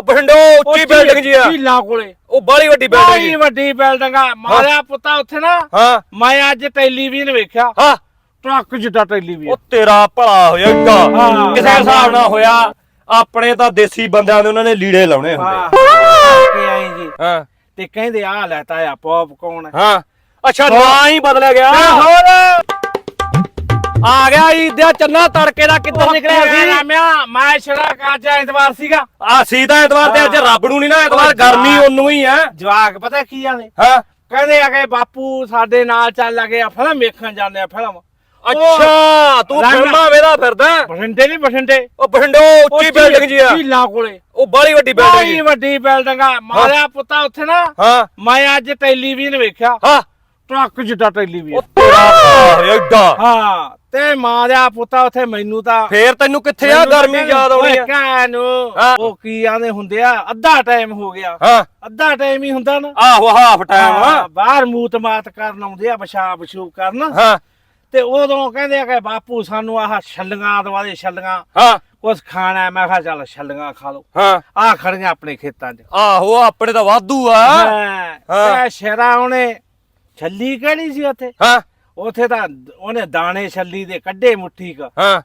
ਬਠਿੰਡੋ ਉੱਚੀ ਬਿਲਡਿੰਗ ਜੀ ਆ। ਝੀਲਾਂ ਕੋਲੇ। ਉਹ ਬਾਲੀ ਵੱਡੀ ਬਿਲਡਿੰਗ ਜੀ। ਵੱਡੀ ਬਿਲਡਿੰਗ ਆ। ਮਾਰਿਆ ਪੁੱਤਾ ਉੱਥੇ ਨਾ। ਹਾਂ। ਮੈਂ ਅੱਜ ਟੈਲੀਵਿਜ਼ਨ ਵੇਖਿਆ। ਹਾਂ। ਟਰੱਕ ਜਿੱਡਾ ਉਹ ਟੈਲੀਵਿਜ਼ਨ ਤੇਰਾ ਭਲਾ ਹੋਇਆ ਹਾਂ। ਕਿਸੇ ਹਿਸਾਬ ਨਾਲ ਹੋਇਆ ਆਪਣੇ ਤਾਂ ਦੇਸੀ ਬੰਦਿਆਂ ਦੇ ਉਹਨਾਂ ਨੇ ਲੀੜੇ ਲਾਉਣੇ ਹਾਂ। ਹੁੰਦੇ ਕੇ ਆਏ ਜੀ। ਹਾਂ। ਤੇ ਕਹਿੰਦੇ ਆ ਲੈਤਾ ਆ ਪੌਪਕੌਰਨ ਹਾਂ। ਅੱਛਾ ਨਾਂ ਹੀ ਬਦਲਿਆ ਗਿਆ। ਹੋਰ। ਆ ਗਿਆ ਈਦਿਆ ਚੰਨਾ ਤੜਕੇ ਦਾ ਕਿੱਧਰ ਨਿਕਲਿਆ ਸੀ? ਮੈਂ ਮੈਂ ਛੜਾ ਕਾਜ ਐਤਵਾਰ ਸੀਗਾ। ਆ ਸੀ ਤਾਂ ਐਤਵਾਰ ਤੇ ਅੱਜ ਰੱਬ ਨੂੰ ਨਹੀਂ ਨਾ ਐਤਵਾਰ ਗਰਮੀ ਉਹਨੂੰ ਹੀ ਆ। ਜਵਾਕ ਪਤਾ ਕੀ ਆਨੇ ਹਾਂ। ਕਹਿੰਦੇ ਆ ਕਿ ਬਾਪੂ ਸਾਡੇ ਨਾਲ ਚੱਲ ਲੱਗੇ ਆ ਫਿਲਮ ਵੇਖਣ ਜਾਂਦੇ ਆ ਫਿਲਮ। ਅੱਛਾ ਤੂੰ ਫਿਲਮਾਂ ਵੇਦਾ ਫਿਰਦਾ? ਬਠਿੰਡੇ ਨਹੀਂ ਬਠਿੰਡੇ। ਉਹ ਬਠਿੰਡੋ ਉੱਚੀ ਬਿਲਡਿੰਗ ਜੀ ਆ। ਝੀਲਾਂ ਕੋਲੇ। ਉਹ ਬਾਲੀ ਵੱਡੀ ਬਿਲਡਿੰਗ ਬੜੀ ਵੱਡੀ ਬਿਲਡਿੰਗ ਆ। ਮਾਰਿਆ ਪੁੱਤਾ ਉੱਥੇ ਨਾ। ਹਾਂ। ਮੈਂ ਅੱਜ ਟੈਲੀਵਿਜ਼ਨ ਵੇਖਿਆ। ਹਾਂ। ਟਰੱਕ ਜਿੱਡਾ ਟੈਲੀਵਿਜ਼ਨ। ਏਡਾ। ਹਾਂ। ਤੇ ਮਾਰਿਆ ਪੁੱਤਾ ਉੱਥੇ ਮੈਨੂੰ ਤਾਂ ਫੇਰ ਤੈਨੂੰ ਕਿੱਥੇ ਆ? ਗਰਮੀ ਯਾਦ ਆਉਣੀ ਆ। ਕਾਨੂੰ ਹਾਂ। ਉਹ ਕੀ ਆਂਦੇ ਹੁੰਦੇ ਆ? ਅੱਧਾ ਟਾਈਮ ਹੋ ਗਿਆ। ਹਾਂ। ਅੱਧਾ ਟਾਈਮ ਹੀ ਹੁੰਦਾ ਨਾ। ਆਹੋ ਹਾਫ ਟਾਈਮ ਹਾਂ, ਬਾਹਰ ਮੂਤ ਮਾਤ ਕਰਨ ਆਉਂਦੇ ਆ ਪਿਸ਼ਾਬ ਪਸ਼ੂਬ ਕਰਨ। ਹਾਂ। ਤੇ ਉਦੋਂ ਕਹਿੰਦੇ ਆ ਕਿ ਬਾਪੂ ਸਾਨੂੰ ਆਹ ਛੱਲੀਆਂ ਦਵਾਦੇ ਛੱਲੀਆਂ। ਹਾਂ। ਕੁਛ ਖਾਣਾ ਹੈ। ਮੈਂ ਕਿਹਾ ਚੱਲ ਛੱਲੀਆਂ ਖਾ ਲਓ। ਹਾਂ। ਆ ਖੜੀਆਂ ਆਪਣੇ ਖੇਤਾਂ 'ਚ। ਆਹੋ ਆਪਣੇ ਤਾਂ ਵਾਧੂ ਆ। ਹਾਂ। ਹਾਂ। ਤੇ ਸ਼ੇਰਾ ਉਹਨੇ ਛੱਲੀ ਕਿਹੜੀ ਸੀ ਉੱਥੇ। ਹਾਂ। ਉੱਥੇ ਤਾਂ ਉਹਨੇ ਦਾਣੇ ਛੱਲੀ ਦੇ ਕੱਢੇ ਮੁੱਠੀ ਕ। ਹਾਂ।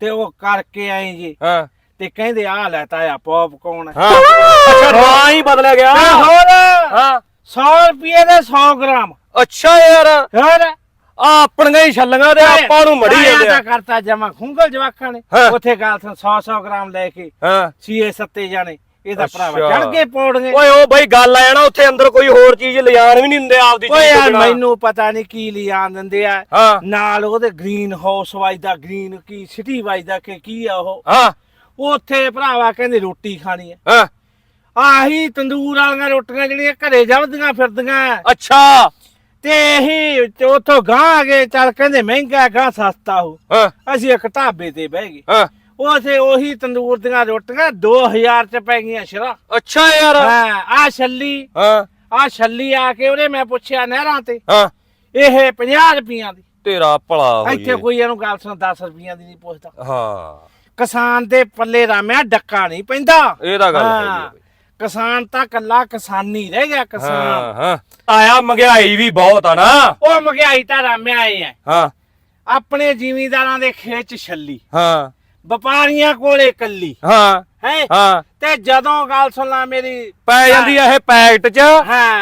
ਤੇ ਉਹ ਕਰਕੇ ਆਏ ਜੀ। ਹਾਂ। ਤੇ ਕਹਿੰਦੇ ਆ ਲੈਤਾ ਆ ਪੌਪਕੌਰਨ ਹਾਂ। ਅੱਛਾ ਨਾਂ ਹੀ ਬਦਲਿਆ ਗਿਆ। ਤੇ ਹੋਰ ਹਾਂ। 100 ਰੁਪਏ ਦੇ 100 ਗ੍ਰਾਮ। ਅੱਛਾ ਯਾਰ। ਹੋਰ? ਆ ਆਪਣੀਆਂ ਹੀ ਛੱਲੀਆਂ ਤੇ ਆਪਾਂ ਨੂੰ ਮੜੀ ਜਾਂਦੇ ਆ। ਕਰਤਾ ਜਮਾ ਖੁੰਗਲ ਜਵਾਕਾਂ ਨੇ। ਹਾਂ। ਉੱਥੇ ਗੱਲ 100 100 ਗ੍ਰਾਮ ਲੈ ਕੇ ਹਾਂ। ਸੀਏ ਸੱਤੇ ਜਾਣੇ। ਇਹਦਾ ਭਰਾਵਾ ਅੱਛਾ। ਚੜ ਕੇ ਪੌੜੀਆਂ। ਓਏ ਉਹ ਬਈ ਗੱਲ ਆ ਜਾਣਾ ਉੱਥੇ ਅੰਦਰ ਕੋਈ ਹੋਰ ਚੀਜ਼ ਲਿਜਾਣ ਵੀ ਨਹੀਂ ਦਿੰਦੇ ਆਪਦੀ ਓਏ ਚੀਜ਼ ਤੋਂ ਯਾਰ ਬਿਨਾਂ। ਮੈਨੂੰ ਪਤਾ ਨਹੀਂ ਕੀ ਲਿਆਣ ਦਿੰਦੇ ਆ। ਹਾਂ। ਨਾਲ ਉਹਦੇ ਗ੍ਰੀਨ ਹਾਊਸ ਵੱਜਦਾ ਗ੍ਰੀਨ ਕੀ ਸਿਟੀ ਵੱਜਦਾ ਕਿ ਕੀ ਆ ਉਹ? ਹਾਂ। ਉੱਥੇ ਭਰਾਵਾ ਕਹਿੰਦੇ ਰੋਟੀ ਖਾਣੀ ਆ। ਹਾਂ। ਆਹੀ ਤੰਦੂਰ ਵਾਲੀਆਂ ਰੋਟੀਆਂ ਜਿਹੜੀਆਂ ਘਰੇ ਜਵਦੀਆਂ ਫਿਰਦੀਆਂ। ਅੱਛਾ। ਤੇ ਇਹੀ ਤੇ ਉੱਥੋਂ ਗਾਂ ਆ ਗਏ ਚੱਲ ਕਹਿੰਦੇ ਮਹਿੰਗਾ ਗਾਂ ਸਸਤਾ ਹੋ। ਹਾਂ। ਅਸੀਂ ਇੱਕ ਢਾਬੇ ਤੇ ਬਹਿ ਗਏ। ਹਾਂ। ਉਥੇ ਉਹੀ ਤੰਦੂਰ ਦੀਆਂ ਰੋਟੀਆਂ 2000 ਚ ਪੈ ਗਈਆਂ ਸ਼ਰਾ। ਅੱਛਾ ਯਾਰ। ਹਾਂ ਆ ਛੱਲੀ। ਹਾਂ। ਆ ਛੱਲੀ ਆ ਕੇ ਉਹਨੇ ਮੈਂ ਪੁੱਛਿਆ ਨਹਿਰਾਂ ਤੇ। ਹਾਂ। ਇਹ 50 ਰੁਪਈਆਂ ਦੀ। ਤੇਰਾ ਭਲਾ ਹੋਈ ਇੱਥੇ ਕੋਈ ਇਹਨੂੰ ਗੱਲ ਸੁਣ 10 ਰੁਪਈਆਂ ਦੀ ਨਹੀਂ ਪੁੱਛਦਾ। ਹਾਂ। ਕਿਸਾਨ ਦੇ ਪੱਲੇ ਰਾਮਿਆ ਡੱਕਾ ਨਹੀਂ ਪੈਂਦਾ। ਇਹ ਤਾਂ ਗੱਲ ਹਾਂ, ਹੈਗੀ ਆ ਬਈ। ਕਿਸਾਨ ਤਾਂ ਕੱਲਾ ਕਿਸਾਨੀ ਰਹਿ ਗਿਆ ਕਿਸਾਨ। ਹਾਂ ਹਾਂ। ਆਇਆ ਮਹਿੰਗਾਈ ਵੀ ਬਹੁਤ ਆ ਨਾ। ਉਹ ਮਹਿੰਗਾਈ ਤਾਂ ਰਾਮਿਆ ਆਏ ਆ ਹਾਂ। ਆਪਣੇ ਜ਼ਿਮੀਂਦਾਰਾਂ ਦੇ ਖੇਤ ਚ ਛੱਲੀ। ਹਾਂ। ਵਪਾਰੀਆਂ ਕੋਲੇ ਕੱਲੀ ਹਾਂ ਹੈ? ਹਾਂ। ਤੇ ਜਦੋਂ ਗੱਲ ਸੁਣ ਲਾ ਮੇਰੀ ਪੈ ਜਾਂਦੀ ਆ ਇਹ ਪੈਕਟ 'ਚ।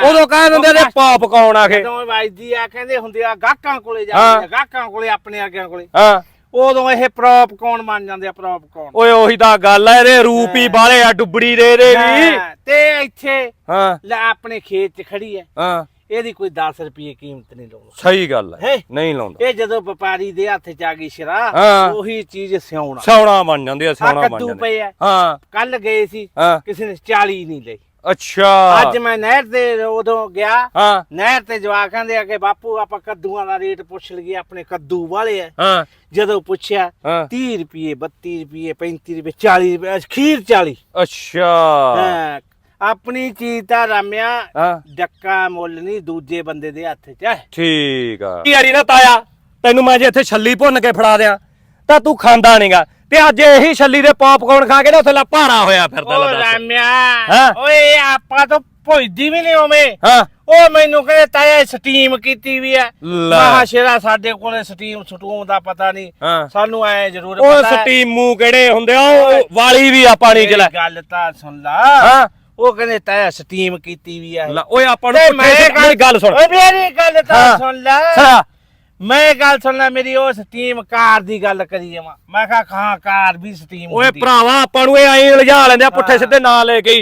ਉਦੋਂ ਕਹਿ ਦਿੰਦੇ ਨੇ ਪੌਪਕੌਰਨ ਆ ਕੇ ਜਦੋਂ ਵੱਜਦੀ ਆ ਕਹਿੰਦੇ ਹੁੰਦੇ ਆ ਗਾਹਕਾਂ ਕੋਲੇ। ਜਾਂਦੇ ਆ ਗਾਹਕਾਂ ਕੋਲੇ ਆਪਣੇ ਅੱਗਿਆਂ ਕੋਲੇ। ਹਾਂ। ਉਦੋਂ ਇਹ ਪ੍ਰੋਪ ਕੌਣ ਬਣ ਜਾਂਦੇ ਆ ਪ੍ਰੋਪ ਕੌਣ? ਓਏ ਉਹੀ ਤਾਂ ਗੱਲ ਆ ਇਹਦੇ ਰੂਪ ਹੀ। ਬਾਲੇ ਆ ਡੁੱਬੜੀ ਦੇ ਇਹਦੇ ਵੀ। ਤੇ ਇੱਥੇ ਹਾਂ। ਲੈ ਆਪਣੇ ਖੇਤ 'ਚ ਖੜੀ ਐ। ਹਾਂ। ਇਹਦੀ ਕੋਈ 10 ਰੁਪਏ ਕੀਮਤ ਨਹੀਂ ਲਾਉਂਦਾ। ਸਹੀ ਗੱਲ ਹੈ। ਹੈ? ਨਹੀਂ ਲਾਉਂਦਾ। ਇਹ ਜਦੋਂ ਵਪਾਰੀ ਦੇ ਹੱਥ 'ਚ ਆ ਗਈ ਸ਼ਰਾ ਹਾਂ। ਉਹੀ ਚੀਜ਼ ਸਿਆਉਣਾ ਸੌਣਾ ਬਣ ਜਾਂਦੇ ਆ ਸੌਣਾ ਬਣ ਕੱਦੂ ਜਾਂਦੇ ਪਏ ਆ ਹਾਂ। ਕੱਲ ਗਏ ਸੀ ਹਾਂ। ਕਿਸੇ ਨੇ 40 ਨਹੀਂ ਲਈ। ਅੱਛਾ। ਅੱਜ ਮੈਂ ਨਹਿਰ ਤੇ ਉਦੋਂ ਗਿਆ ਹਾਂ। ਨਹਿਰ ਤੇ ਜਵਾਕਾਂ ਦੇ ਅੱਗੇ ਬਾਪੂ ਆਪਾਂ ਕੱਦੂਆਂ ਦਾ ਰੇਟ ਪੁੱਛ ਲਈਏ ਆਪਣੇ ਕੱਦੂ ਵਾਲੇ ਆ। ਹਾਂ। ਜਦੋਂ ਪੁੱਛਿਆ ਹਾਂ। 30 ਰੁਪਏ 32 ਰੁਪਏ 35 ਰੁਪਏ 40 ਰੁਪਏ ਖੀਰ 40 ਅੱਛਾ। ਹਾਂ। ਆਪਣੀ ਚੀਜ਼ ਤਾਂ ਰਾਮਿਆ ਹਾਂ। ਡੱਕਾ ਮੁੱਲ ਨਹੀਂ ਦੂਜੇ ਬੰਦੇ ਦੇ ਹੱਥ 'ਚ ਹੈ। ਠੀਕ ਆ। ਯਾਰੀ ਨਾ ਤਾਇਆ ਤੈਨੂੰ ਮੈਂ ਜੇ ਇੱਥੇ ਛੱਲੀ ਭੁੰਨ ਕੇ ਫੜਾ ਦਿਆਂ ਤਾਂ ਤੂੰ ਖਾਂਦਾ ਨਹੀਂਗਾ ਤੇ ਅੱਜ ਇਹੀ ਛੱਲੀ ਦੇ ਪੌਪਕੌਰਨ ਖਾ ਕੇ ਨਾ ਉੱਥੇ ਲਾ ਭਾਰਾ ਹੋਇਆ ਫਿਰਦਾ ਓ ਲੈ ਦੱਸ ਰਾਮਿਆ ਹਾਂ। ਓਏ ਆਪਾਂ ਤਾਂ ਭੁੱਜਦੀ ਵੀ ਨਹੀਂ ਓਵੇਂ ਹਾਂ। ਉਹ ਮੈਨੂੰ ਕਹਿੰਦੇ ਤਾਇਆ ਸਟੀਮ ਕੀਤੀ ਵੀ ਹੈ। ਲੈ। ਮਹਾ ਸ਼ੇਰਾ ਸਾਡੇ ਕੋਲੇ ਸਟੀਮ ਸਟੂਮ ਦਾ ਪਤਾ ਨਹੀਂ ਹਾਂ। ਸਾਨੂੰ ਐ ਜ਼ਰੂਰ ਉਹ ਪਤਾ ਹੈ। ਸਟੀਮੂ ਕਿਹੜੇ ਹੁੰਦੇ ਆ ਉਹ ਵਾਲੀ ਵੀ ਆ ਪਾਣੀ ਚ ਲੈ ਗੱਲ ਤਾਂ ਸੁਣ ਲਾ। ਹਾਂ। ਉਹ ਕਹਿੰਦੇ ਤਾਇਆ ਸਟੀਮ ਕੀਤੀ ਵੀ ਲੈ, ਓਏ ਆਪਾਂ ਨੂੰ ਤੇ ਮੇਰੀ ਗੱਲ ਸੁਣ। ਓਏ ਮੇਰੀ ਗੱਲ ਤਾਂ। ਸੁਣ ਲੈ। ਮੈਂ ਗੱਲ ਸੁਣ ਲੈ ਮੇਰੀ ਉਹ ਸਟੀਮ ਕਾਰ ਦੀ ਗੱਲ ਕਰੀ ਜਾਵਾਂ ਮੈਂ ਕਿਹਾ ਖਾਂ ਕਾਰ ਵੀ ਸਟੀਮ ਓਏ ਹੁੰਦੀ। ਭਰਾਵਾ ਆਪਾਂ ਨੂੰ ਇਹ ਐਂ ਲਿਜਾ ਲੈਂਦੇ ਆ ਪੁੱਠੇ। ਸਿੱਧੇ ਨਾਂ ਲੈ ਕੇ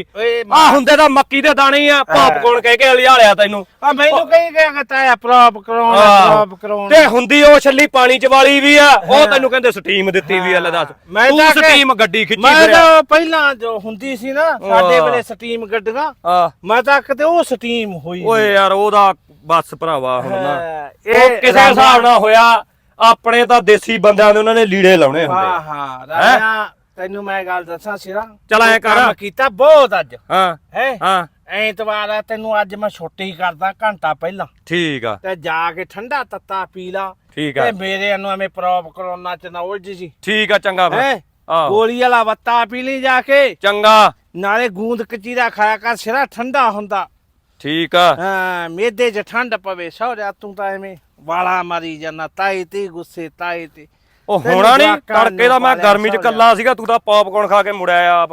ਆ ਹੁੰਦੇ ਤਾਂ ਮੱਕੀ ਦੇ ਦਾਣੇ ਹੀ ਆ ਪੌਪਕੌਰਨ ਕਹਿ ਕੇ ਲਿਜਾ ਲਿਆ ਤੈਨੂੰ ਆ ਮੈਨੂੰ ਕਹੀ ਗਿਆ ਕਿ ਤਾਇਆ ਪ੍ਰੋਪ ਕਰਾਉਣਾ ਹਾਂ। ਪ੍ਰੋਪ ਕਰਾਉਣਾ ਤੇ ਹੁੰਦੀ ਉਹ ਛੱਲੀ ਪਾਣੀ ਚ ਵਾਲੀ ਵੀ ਆ ਉਹ। ਤੈਨੂੰ ਕਹਿੰਦੇ ਸਟੀਮ ਦਿੱਤੀ ਵੀ ਆ ਲੈ ਦੱਸ ਮੈਂ ਤੂੰ ਤਾਂ ਕਿ- ਸਟੀਮ ਗੱਡੀ ਖਿੱਚੀ ਮੈਂ ਫਿਰਿਆ ਤਾਂ ਪਹਿਲਾਂ ਜੋ ਹੁੰਦੀ ਸੀ ਨਾ ਸਾਡੇ। ਵੇਲੇ ਸਟੀਮ ਗੱਡੀਆਂ ਆ ਮੈਂ ਤਾਂ ਕਿਤੇ ਉਹ ਸਟੀਮ ਹੋਈ ਓਏ ਯਾਰ ਉਹਦਾ ਬਸ ਭਰਾਵਾ ਹੁਣ ਨਾ ਹਾਂ, ਉਹ ਕਿਸੇ ਹਿਸਾਬ ਨਾਲ ਹੋਇਆ ਆਪਣੇ ਤਾਂ ਦੇਸੀ ਬੰਦਿਆਂ ਦੇ ਉਹਨਾਂ ਨੇ ਲੀੜੇ ਲਾਉਣੇ ਹਾਂ ਹੁੰਦੇ ਹਾਂ? ਰਾਜਾ ਤੈਨੂੰ ਮੈਂ ਗੱਲ ਦੱਸਾਂ ਸਿਰਾ। ਚੱਲ ਐਂ ਕਰ। ਕੰਮ ਕੀਤਾ ਬਹੁਤ ਅੱਜ। ਹਾਂ ਹੈ? ਹਾਂ। ਐਤਵਾਰ ਆ ਤੈਨੂੰ ਅੱਜ ਮੈਂ ਛੁੱਟੀ ਕਰਦਾ ਘੰਟਾ ਪਹਿਲਾਂ। ਠੀਕ ਆ। ਤੇ ਜਾ ਕੇ ਠੰਡਾ ਤੱਤਾ ਪੀ ਲਾ। ਠੀਕ ਆ। ਤੇ ਮੇਰੇ ਨੂੰ ਐਵੇਂ ਪ੍ਰੋਪ ਕਰੋਨਾ ਚ ਨਾ ਉਲਝ ਜੀ। ਠੀਕ ਆ ਚੰਗਾ ਫਿਰ। ਹੈ? ਆਹੋ। ਗੋਲੀ ਵਾਲਾ ਵੱਤਾ ਪੀ ਲਈ ਜਾ ਕੇ। ਚੰਗਾ। ਨਾਲੇ ਗੂੰਦ ਕਚੀਰਾ ਖਾਇਆ ਕਰ ਸਿਰਾ ਠੰਡਾ ਹੁੰਦਾ। ਠੀਕ ਆ। ਹਾਂ ਮੇਦੇ 'ਚ ਠੰਡ ਪਵੇ ਸਹੁਰਿਆ ਤੂੰ ਤਾਂ ਐਵੇਂ ਵਾਲਾ ਮਾਰੀ ਜਾਨਾ ਤਾਈ ਤੇ ਗੁੱਸੇ ਤਾਈ ਤੇ ਉਹ ਹੋਣਾ ਨਹੀਂ ਤੜਕੇ ਦਾ ਮੈਂ ਗਰਮੀ ਚ। ਕੱਲਾ ਸੀਗਾ ਤੂੰ ਤਾਂ ਪੌਪਕੌਰਨ ਖਾ ਕੇ ਮੁੜਿਆ ਆਪ